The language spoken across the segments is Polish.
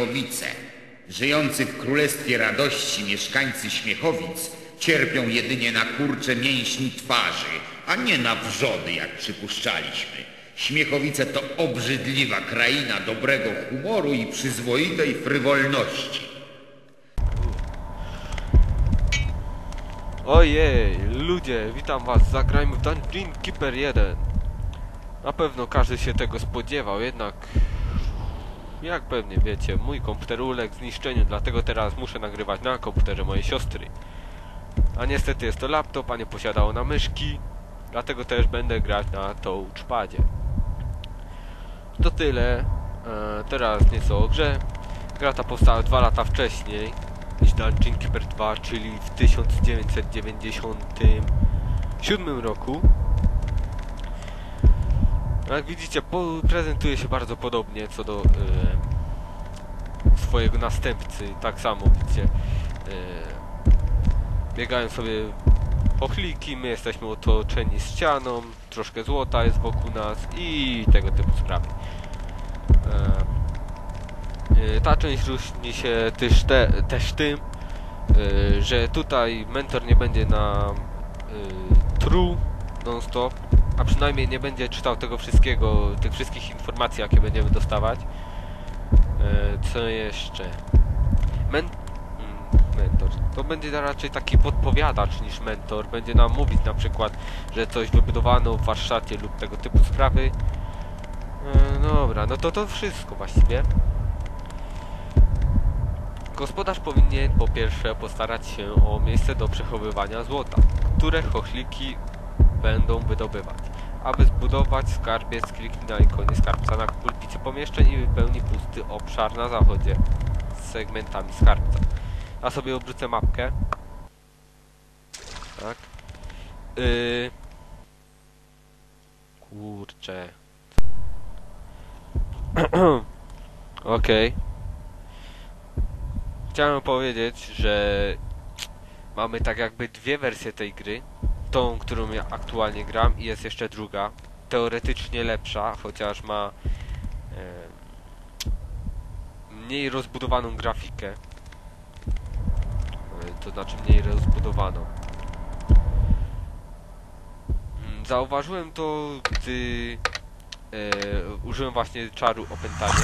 Śmiechowice. Żyjący w królestwie radości mieszkańcy Śmiechowic cierpią jedynie na kurcze mięśni twarzy, a nie na wrzody, jak przypuszczaliśmy. Śmiechowice to obrzydliwa kraina dobrego humoru i przyzwoitej frywolności. Ojej, ludzie, witam was, zagrajmy w Dungeon Keeper 1 Na pewno każdy się tego spodziewał, jednak Jak pewnie wiecie, mój komputer uległ zniszczeniu, dlatego teraz muszę nagrywać na komputerze mojej siostry. A niestety jest to laptop, a nie posiada ona myszki Dlatego też będę grać na touchpadzie. To tyle, e, teraz nieco o grze. Gra ta powstała dwa lata wcześniej niż Dungeon Keeper 2, czyli w 1997 roku. Jak widzicie, prezentuje się bardzo podobnie co do e, swojego następcy. Tak samo widzicie. E, biegają sobie pochliki, my jesteśmy otoczeni ścianą, troszkę złota jest wokół nas i tego typu sprawy. E, Ta część różni się też, te, też tym, że tutaj mentor nie będzie na true non-stop, a przynajmniej nie będzie czytał tego wszystkiego, tych wszystkich informacji, jakie będziemy dostawać. Co jeszcze? Men mm, mentor. To będzie raczej taki podpowiadacz niż mentor. Będzie nam mówić na przykład, że coś wybudowano w warsztacie lub tego typu sprawy. No dobra, no to to wszystko właściwie. Gospodarz powinien po pierwsze postarać się o miejsce do przechowywania złota, które chochliki będą wydobywać. Aby zbudować skarbiec, kliknij na ikonie skarbca na pulpicie pomieszczeń i wypełni pusty obszar na zachodzie z segmentami skarbca. A sobie obrócę mapkę. Tak. Yy... Kurczę. Okej. Okay. Chciałem powiedzieć, że mamy tak jakby dwie wersje tej gry. Tą, którą ja aktualnie gram i jest jeszcze druga. Teoretycznie lepsza, chociaż ma e, mniej rozbudowaną grafikę. E, to znaczy mniej rozbudowaną. Mm, Zauważyłem to, gdy e, użyłem właśnie czaru opętania.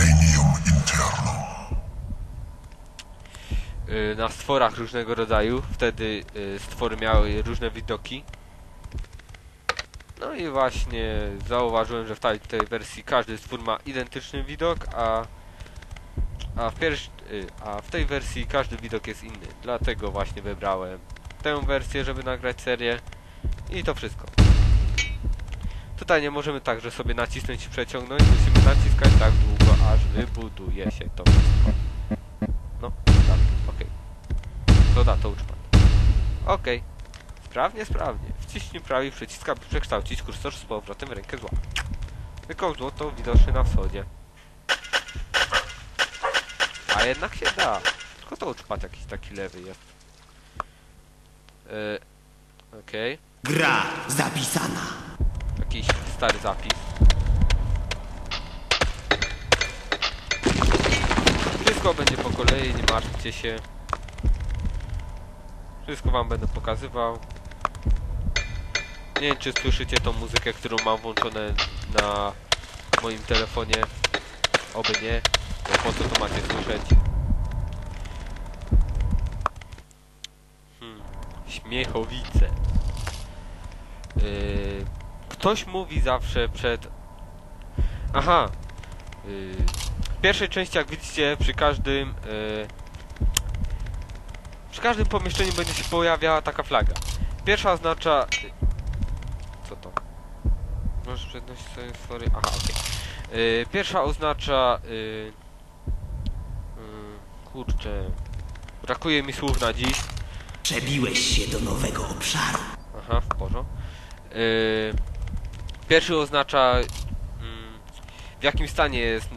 Y, na stworach różnego rodzaju. Wtedy y, stwory miały różne widoki. No i właśnie zauważyłem, że w tej, tej wersji każdy stwór ma identyczny widok, a, a, w pierwsz, y, a w tej wersji każdy widok jest inny. Dlatego właśnie wybrałem tę wersję, żeby nagrać serię. I to wszystko. Tutaj nie możemy także sobie nacisnąć i przeciągnąć. Musimy naciskać tak długo, aż wybuduje się to wszystko. No, tak, okej. To da, to uczpan. Okej. Sprawnie, sprawnie. Wciśnij prawy przycisk, aby przekształcić kursor z powrotem w rękę zła. Wykop złoto widoczny na wschodzie. A jednak się da. Tylko to uczpat jakiś taki lewy jest. Yy, Okej. Gra zapisana. Jakiś stary zapis. Wszystko będzie po kolei, nie martwcie się. Wszystko wam będę pokazywał. Nie wiem czy słyszycie tą muzykę, którą mam włączone na moim telefonie. Oby nie. Po co to macie słyszeć? Hmm. Śmiechowice. Yy, ktoś mówi zawsze przed... Aha. Yy, w pierwszej części, jak widzicie, przy każdym... Yy, przy każdym pomieszczeniu będzie się pojawiała taka flaga. Pierwsza oznacza... Sobie sorry. Aha, okej. Yy, pierwsza oznacza... Yy, yy, kurczę... Brakuje mi słów na dziś. Przebiłeś się do nowego obszaru. Aha, w porządku. Yy, pierwszy oznacza mm, w jakim stanie jest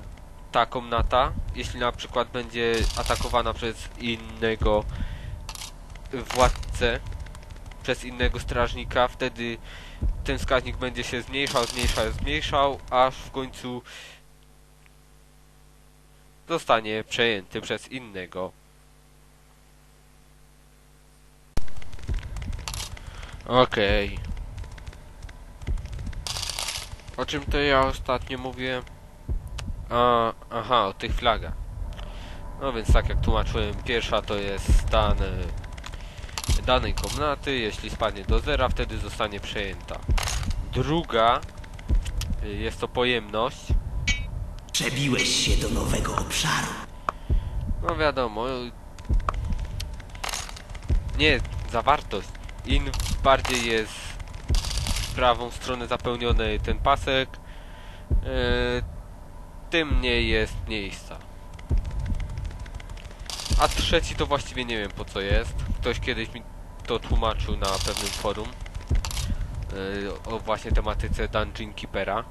ta komnata. Jeśli na przykład będzie atakowana przez innego władcę, przez innego strażnika, wtedy ten wskaźnik będzie się zmniejszał, zmniejszał, zmniejszał, aż w końcu zostanie przejęty przez innego. Okej. O czym to ja ostatnio mówiłem? A, aha, o tych flagach. No więc tak jak tłumaczyłem, pierwsza to jest stan e, danej komnaty, jeśli spadnie do zera, wtedy zostanie przejęta. Druga e, jest to pojemność. Przebiłeś się do nowego obszaru. No wiadomo. Nie, zawartość. Im bardziej jest w prawą stronę zapełniony ten pasek, e, tym mniej jest miejsca. A trzeci to właściwie nie wiem po co jest. Ktoś kiedyś mi to tłumaczył na pewnym forum. e, o właśnie tematyce Dungeon Keepera.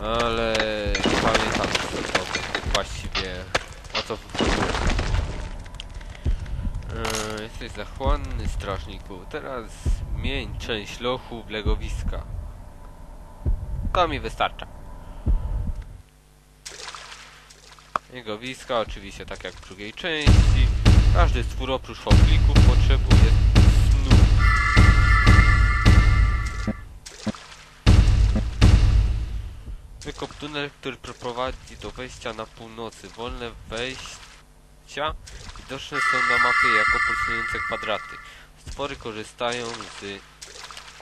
Ale nie pamiętam co to właściwie o co. Eee, jesteś zachłanny strażniku. Teraz mień część lochu w legowiska. To mi wystarcza. Legowiska oczywiście tak jak w drugiej części. Każdy stwór oprócz foplików potrzebuje snu. Wykop tunel, który prowadzi do wejścia na północy. Wolne wejścia widoczne są na mapie jako pulsujące kwadraty. Stwory korzystają z...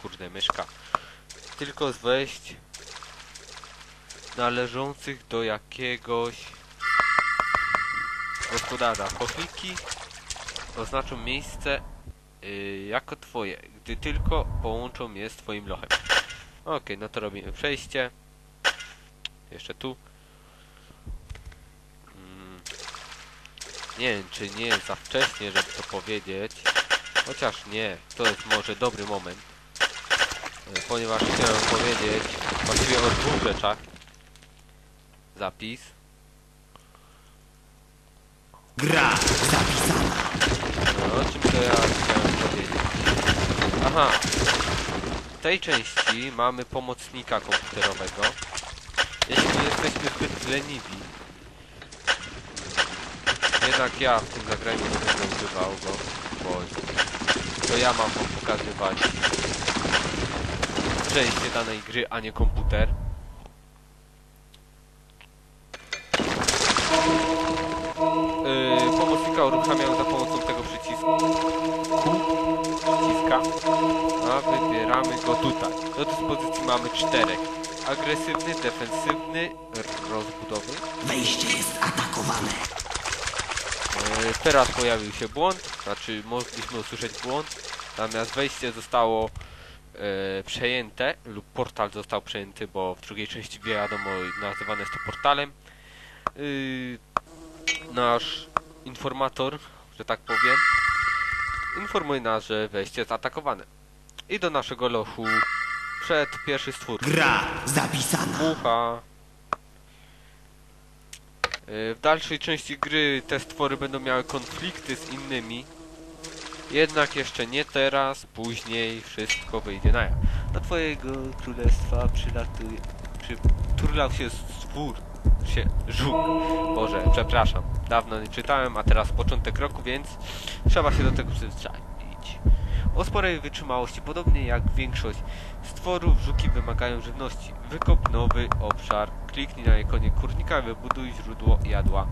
kurde myszka. Tylko z wejść należących do jakiegoś gospodarza. Chochliki oznaczą miejsce yy, jako twoje, gdy tylko połączą je z twoim lochem. Okej, no to robimy przejście. Jeszcze tu. Mm. Nie wiem, czy nie jest za wcześnie, żeby to powiedzieć. Chociaż nie, to jest może dobry moment. E, Ponieważ chciałem powiedzieć właściwie o dwóch rzeczach. Zapis. Gra. O czym to ja chciałem powiedzieć? Aha. W tej części mamy pomocnika komputerowego. Jeśli jesteśmy zbyt leniwi, jednak ja w tym zagraniu będę używał go, bo to ja mam wam pokazywać przejście danej gry, a nie komputer. Yy, pomocnika uruchamiam za pomocą tego przycisku. A wybieramy go tutaj. Do dyspozycji mamy czterech. Agresywny, defensywny, rozbudowy. Wejście jest atakowane. E, Teraz pojawił się błąd, znaczy mogliśmy usłyszeć błąd. Natomiast wejście zostało e, przejęte, lub portal został przejęty, bo w drugiej części wiadomo nazywane jest to portalem. Yy, nasz informator, że tak powiem, informuje nas, że wejście jest atakowane. I do naszego lochu wszedł pierwszy stwór. Gra zapisana. Mucha. Y, W dalszej części gry te stwory będą miały konflikty z innymi. Jednak jeszcze nie teraz, później wszystko wyjdzie na jaw. Do twojego królestwa przylatuje... Przy, turlał się stwór. Się, żuk. Boże, przepraszam. Dawno nie czytałem, a teraz początek roku, więc trzeba się do tego przyzwyczaić. O sporej wytrzymałości, podobnie jak większość stworów, żuki wymagają żywności. Wykop nowy obszar, kliknij na ikonie kurnika i wybuduj źródło jadła.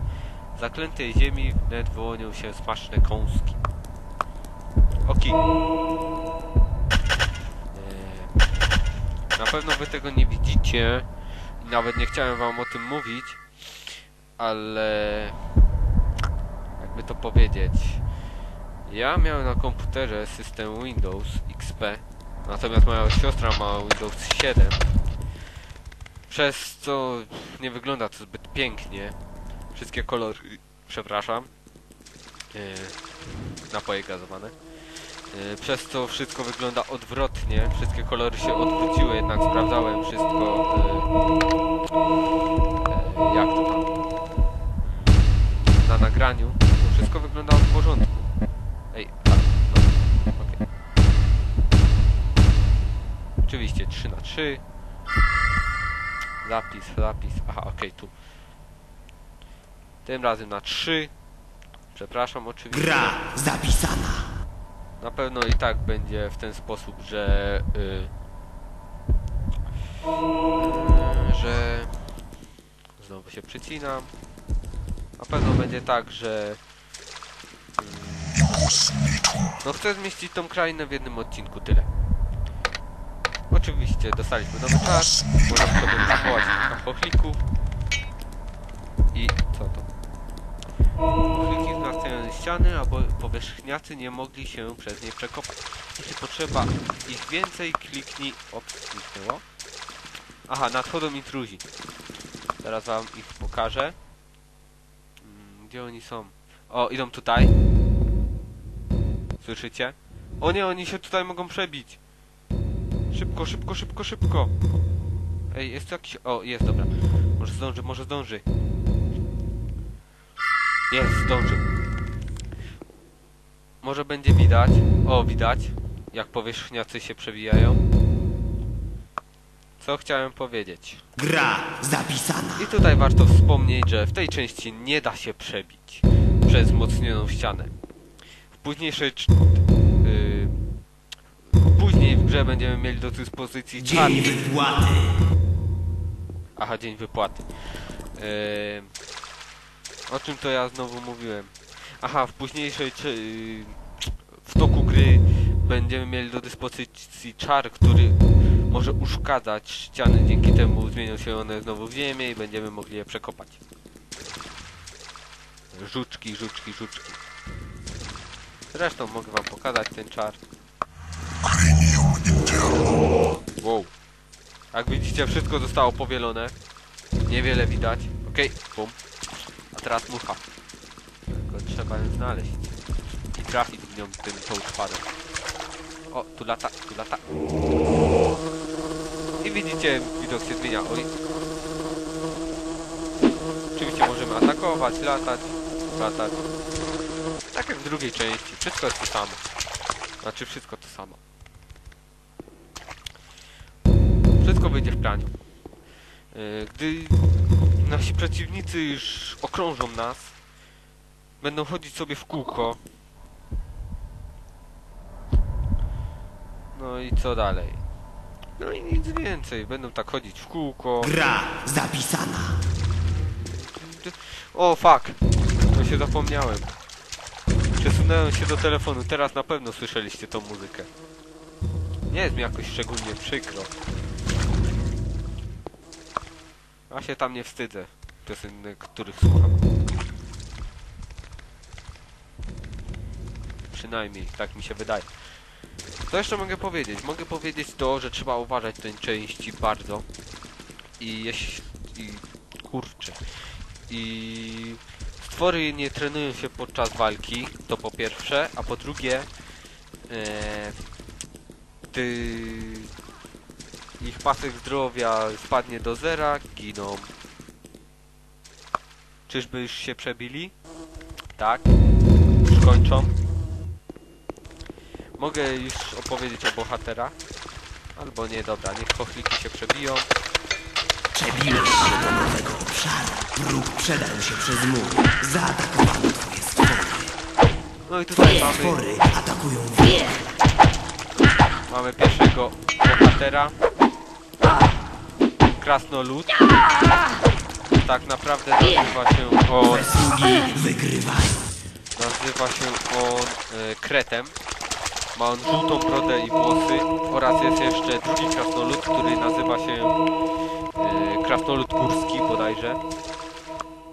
Zaklętej ziemi wnet wyłonią się smaczne kąski. Oki. Eee, Na pewno wy tego nie widzicie nawet nie chciałem wam o tym mówić, ale jakby to powiedzieć. Ja miałem na komputerze system Windows XP, natomiast moja siostra ma Windows 7, przez co nie wygląda to zbyt pięknie. Wszystkie kolory, przepraszam, yy, napoje gazowane. Yy, przez co wszystko wygląda odwrotnie, wszystkie kolory się odwróciły, jednak sprawdzałem wszystko, yy, yy, jak to tam, na nagraniu, wszystko wygląda w porządku. Ej, tak, no, okej. Oczywiście 3 na 3 Zapis, zapis, aha, okej, tu. Tym razem na 3. Przepraszam oczywiście. Gra zapisana. Na pewno i tak będzie w ten sposób, że y, y, że znowu się przycinam. Na pewno będzie tak, że y, no chcę zmieścić tą krainę w jednym odcinku tyle. Oczywiście dostaliśmy nowy czas, możemy sobie zachować kilka pochlików i co to? Ściany, a bo- powierzchniacy nie mogli się przez nie przekopać. Jeśli potrzeba ich więcej, kliknij... Ops, zniknęło. Aha, nadchodzą intruzi. Teraz wam ich pokażę. Mm, Gdzie oni są? O, idą tutaj. Słyszycie? O nie, oni się tutaj mogą przebić. Szybko, szybko, szybko, szybko. Ej, jest tu jakiś... O, jest, dobra. Może zdąży, może zdąży. Jest, zdążył. Może będzie widać. O, widać. Jak powierzchniacy się przewijają. Co chciałem powiedzieć? Gra zapisana. I tutaj warto wspomnieć, że w tej części nie da się przebić przez wzmocnioną ścianę. W późniejszej... cz- Yy, później w grze będziemy mieli do dyspozycji Dzień czarny. wypłaty. Aha, dzień wypłaty. Eee, o czym to ja znowu mówiłem? Aha, w późniejszej czy, yy, w toku gry będziemy mieli do dyspozycji czar, który może uszkadzać ściany, dzięki temu zmienią się one znowu w ziemię i będziemy mogli je przekopać. Żuczki, żuczki, żuczki. Zresztą mogę wam pokazać ten czar. Wow. Jak widzicie, wszystko zostało powielone. Niewiele widać. Okej, bum. A teraz mucha. Trzeba znaleźć. I trafić w nią tym tą szpadą. O, tu lata, tu lata. I widzicie, widok się zmienia. Oj. Oczywiście możemy atakować, latać, latać. Tak jak w drugiej części. Wszystko jest to samo. Znaczy wszystko to samo. Wszystko wyjdzie w praniu. Yy, Gdy nasi przeciwnicy już okrążą nas, będą chodzić sobie w kółko. No i co dalej? No i nic więcej, będą tak chodzić w kółko. Gra zapisana. O fuck! To się zapomniałem. Przesunąłem się do telefonu, teraz na pewno słyszeliście tą muzykę. Nie jest mi jakoś szczególnie przykro. Ja się tam nie wstydzę piosenek, których słucham. Przynajmniej, tak mi się wydaje. Co jeszcze mogę powiedzieć? Mogę powiedzieć to, że trzeba uważać tej części bardzo. I jeśli... I... Kurczę. I... Stwory nie trenują się podczas walki, to po pierwsze, a po drugie... E, ty... Ich pasek zdrowia spadnie do zera, giną. Czyżby już się przebili? Tak. Już kończą. Mogę już opowiedzieć o bohaterach. Albo nie, dobra, niech pochliki się przebiją. Przebiłeś się do nowego obszaru. Wróg przedarł się przez mur. Zaatakowano twoje stwory. No i tutaj mamy, Stwory atakują wróg. mamy pierwszego bohatera. Krasnolud. Tak naprawdę nazywa się on, Twoje wygrywają. nazywa się on e, Kretem. Ma on żółtą brodę i włosy oraz jest jeszcze drugi krasnolud, który nazywa się e, Krasnolud Górski bodajże.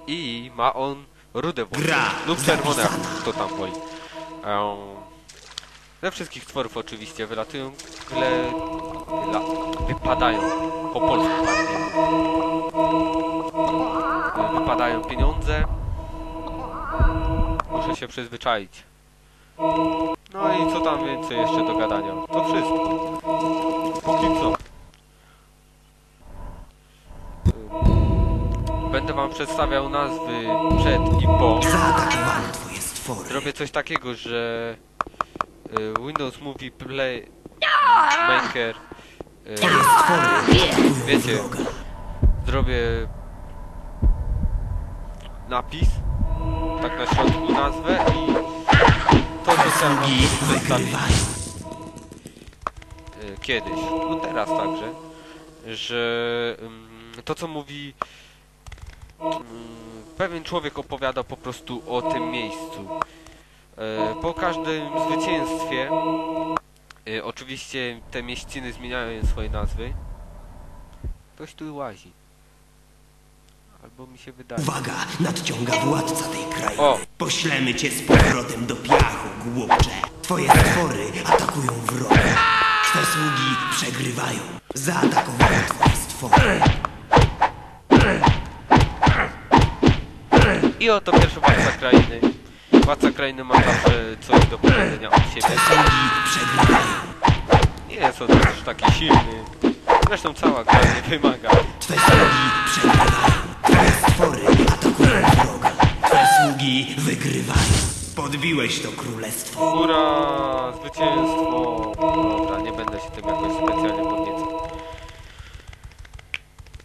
I ma on rude włosy Gra lub czerwone, jak kto tam woli. Em, Ze wszystkich stworów oczywiście wylatują, wyle, wyla, wypadają po polsku bardziej. E, Wypadają pieniądze. Muszę się przyzwyczaić. No i co tam więcej jeszcze do gadania? To wszystko. Póki co. Będę wam przedstawiał nazwy przed i po. Zrobię coś takiego, że y, Windows Movie Play Maker y, Wiecie. zrobię napis, tak na środku nazwę i y, kiedyś, no teraz także, że ym, to co mówi ym, pewien człowiek opowiada po prostu o tym miejscu. E, Po każdym zwycięstwie y, oczywiście te mieściny zmieniają swoje nazwy. Ktoś tu łazi. Albo mi się wydaje. Uwaga, nadciąga władca tej krainy. O. Poślemy cię z powrotem do piachu, głupcze. Twoje stwory atakują wroga. Sługi przegrywają. Zaatakowały twoje stwory. I oto pierwszy władca krainy. Władca krainy ma zawsze coś do powiedzenia od siebie. Twe sługi przegrywają. Nie jest on też taki silny. Zresztą cała gra nie wymaga. Twe sługi przegrywają. Sługi wygrywają. Podbiłeś to królestwo. Ura, zwycięstwo. Dobra, nie będę się tym jakoś specjalnie podniecał.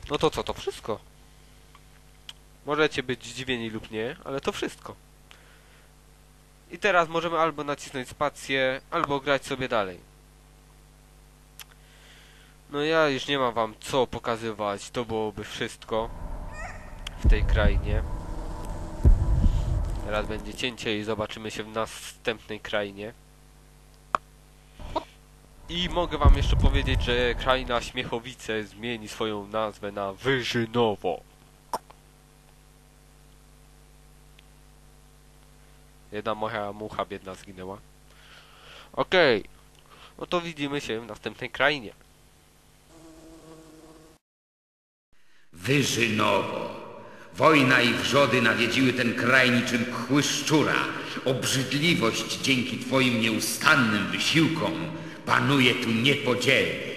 No to co, to wszystko. Możecie być zdziwieni lub nie, ale to wszystko. I teraz możemy albo nacisnąć spację, albo grać sobie dalej. No ja już nie mam wam co pokazywać, to byłoby wszystko w tej krainie. Teraz będzie cięcie i zobaczymy się w następnej krainie. I mogę wam jeszcze powiedzieć, że kraina Śmiechowice zmieni swoją nazwę na Wyżynowo. Jedna moja mucha biedna zginęła. Okej. No to widzimy się w następnej krainie. Wyżynowo. Wojna i wrzody nawiedziły ten kraj niczym kły szczura. Obrzydliwość dzięki twoim nieustannym wysiłkom panuje tu niepodzielnie.